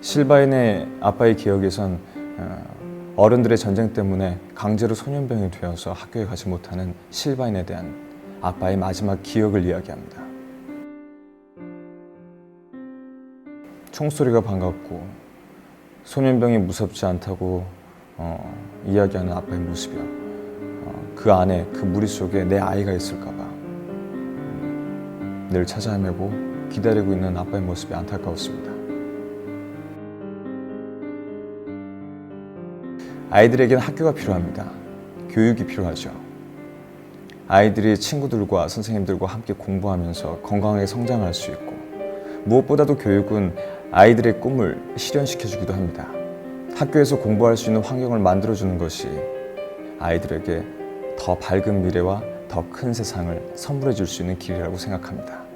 실바인의 아빠의 기억에선 어, 어른들의 전쟁 때문에 강제로 소년병이 되어서 학교에 가지 못하는 실바인에 대한 아빠의 마지막 기억을 이야기합니다. 총소리가 반갑고 소년병이 무섭지 않다고 어, 이야기하는 아빠의 모습이요. 어, 그 안에 그 무리 속에 내 아이가 있을까봐 음, 늘 찾아 헤매고 기다리고 있는 아빠의 모습이 안타까웠습니다. 아이들에게는 학교가 필요합니다. 교육이 필요하죠. 아이들이 친구들과 선생님들과 함께 공부하면서 건강하게 성장할 수 있고 무엇보다도 교육은 아이들의 꿈을 실현시켜주기도 합니다. 학교에서 공부할 수 있는 환경을 만들어주는 것이 아이들에게 더 밝은 미래와 더 큰 세상을 선물해 줄 수 있는 길이라고 생각합니다.